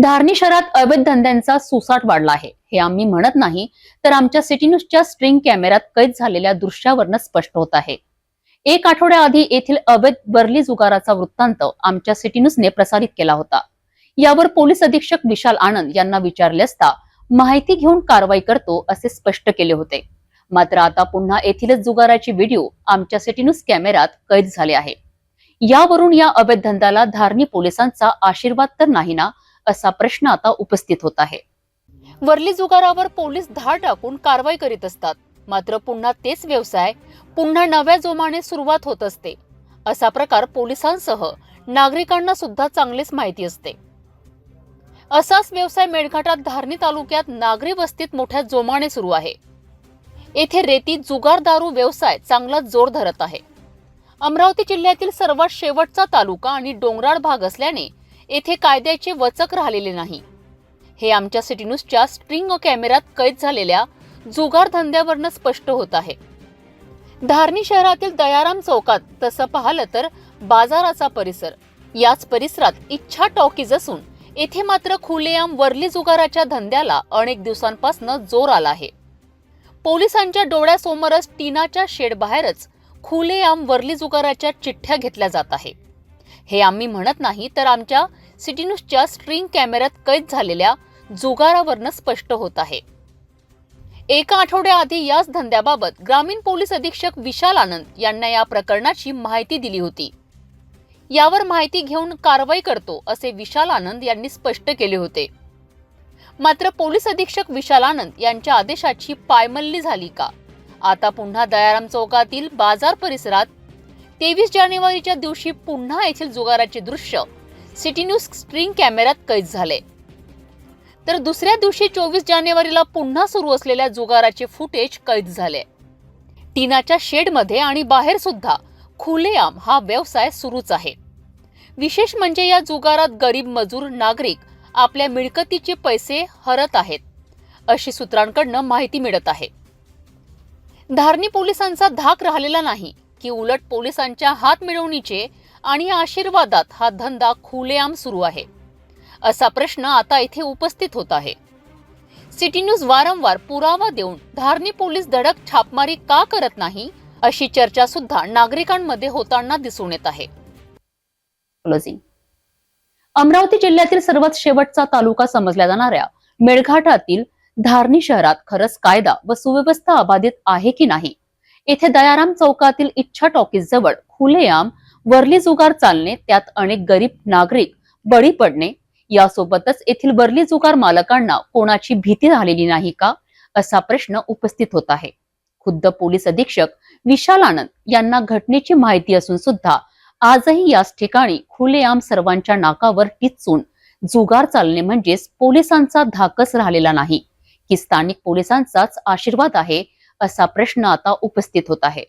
धारणी शहरात अवैध धंद्यांचा सुसाट वाढला आहे. हे आम्ही म्हणत नाही तर आमच्या सिटी न्यूजच्या स्ट्रिंग कॅमेऱ्यात कैद झालेल्या दृश्यावरनं स्पष्ट होत आहे. एक आठवड्याआधी येथील अवैध बर्ली जुगाराचा वृत्तांत आमच्या सिटी न्यूजने प्रसारित केला होता. यावर पोलीस अधीक्षक विशाल आनंद यांना विचारले असता माहिती घेऊन कारवाई करतो असे स्पष्ट केले होते. मात्र आता पुन्हा येथीलच जुगाराची व्हिडिओ आमच्या सिटी न्यूज कॅमेऱ्यात कैद झाले आहे. यावरून या अवैध धंद्याला धारणी पोलिसांचा आशीर्वाद तर नाही ना असा प्रश्न आता उपस्थित होत आहे. वरली जुगारावर पोलीस धाड टाकून कारवाई करीत असतात. मात्र पुन्हा तेच व्यवसाय पुन्हा नव्या जोमाने सुरुवात होत असते. असा प्रकार पोलिसांसह नागरिकांना सुद्धा चांगलीच माहिती असते. असाच व्यवसाय मेळघाटात धारणी तालुक्यात नागरी वस्तीत मोठ्या जोमाने सुरू आहे. येथे रेती जुगार दारू व्यवसाय चांगला जोर धरत आहे. अमरावती जिल्ह्यातील सर्वात शेवटचा तालुका आणि डोंगराळ भाग असल्याने येथे कायद्याचे वचक राहिलेले नाही. हे आमच्या सिटी न्यूजच्या स्ट्रिंग कॅमेऱ्यात कैद झालेल्या जुगार धंद्यावरनं स्पष्ट होत आहे. धारणी शहरातील दयाराम चौकात तसं पाहिलं तर बाजाराचा परिसर याच परिसरात इच्छा टॉकीज असून येथे मात्र खुलेआम वरली जुगाराच्या धंद्याला अनेक दिवसांपासून जोर आला आहे. पोलिसांच्या डोळ्यासमोरच टीनाच्या शेड बाहेरच खुलेआम वरली जुगाराच्या चिठ्ठ्या घेतल्या जात आहे. हे आम्ही म्हणत नाही तर आमच्या सिटी न्यूजच्या स्ट्रिंग कॅमेऱ्यात कैद झालेल्या जुगारावरनं स्पष्ट होत आहे. एका आठवड्याआधी याच धंद्याबाबत ग्रामीण पोलीस अधीक्षक विशाल आनंद यांना या प्रकरणाची माहिती दिली होती. यावर माहिती घेऊन कारवाई करतो असे विशाल आनंद यांनी स्पष्ट केले होते. मात्र पोलीस अधीक्षक विशाल आनंद यांच्या आदेशाची पायमल्ली झाली का? आता पुन्हा दयाराम चौकातील बाजार परिसरात तेवीस जानेवारीच्या दिवशी पुन्हा येथील जुगाराचे दृश्य सिटी न्यूज स्ट्रिंग कॅमेऱ्यात कैद झाले. तर दुसऱ्या दिवशी चोवीस जानेवारीला पुन्हा सुरू असलेल्या जुगाराचे फुटेज कैद झाले. टीनाच्या शेडमध्ये आणि बाहेर सुद्धा खुलेआम हा व्यवसाय सुरूच आहे. विशेष म्हणजे या जुगारात गरीब मजूर नागरिक आपल्या मिळकतीचे पैसे हरत आहेत अशी सूत्रांकडनं माहिती मिळत आहे. धारणी पोलिसांचा धाक राहिलेला नाही की उलट पोलिसांच्या हात मिळवणीचे आणि आशीर्वादात हा धंदा खुलेआम सुरू आहे. असा प्रश्न आता इथे उपस्थित होत आहे. सिटी न्यूज वारंवार पुरावा देऊन धारणी पोलीस धडक छापमारी का करत नाही अशी चर्चा सुद्धा नागरिकांमध्ये होताना दिसून येत आहे. अमरावती जिल्ह्यातील सर्वात शेवटचा तालुका समजल्या जाणाऱ्या मेळघाटातील धारणी शहरात खरंच कायदा व सुव्यवस्था अबाधित आहे की नाही? येथे दयाराम चौकातील इच्छा टॉकीज जवळ खुलेआम वरली जुगार चालणे त्यात अनेक गरीब नागरिक बळी पडणे यासोबतच येथील वरली जुगार मालकांना कोणाची भीती झालेली नाही का असा प्रश्न उपस्थित होत आहे. खुद्द पोलीस अधीक्षक विशाल आनंद यांना घटनेची माहिती असून सुद्धा आजही याच ठिकाणी खुलेआम सर्वांच्या नाकावर टिचून जुगार चालणे म्हणजेच पोलिसांचा धाकच राहिलेला नाही. की स्थानिक पोलिसांचाच आशीर्वाद आहे असा प्रश्न आता उपस्थित होत आहे.